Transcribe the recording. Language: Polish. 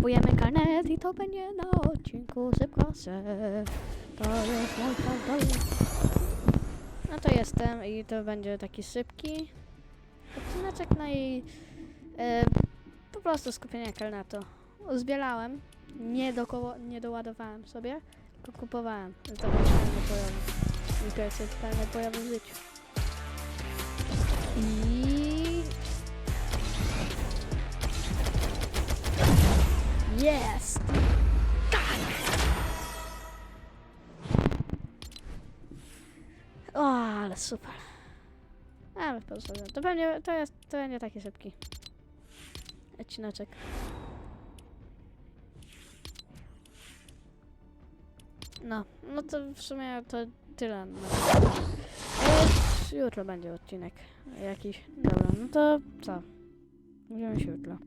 Kupujemy karnet i to będzie na odcinku Sypkasy. To jest mój kanał. No to jestem i to będzie taki szybki odcineczek, no i e, po prostu skupienie karnetu. Zbierałem, nie, dokoło, nie doładowałem sobie, tylko kupowałem. To fajny pojawy. Mi pierwszy fajny pojaw w życiu. Jest! O, ale super. Ale po prostu, to pewnie, to jest, to będzie taki szybki odcineczek. No, no to w sumie to tyle. No. Jutro będzie odcinek jakiś. Dobra, no to co? Widzimy się jutro.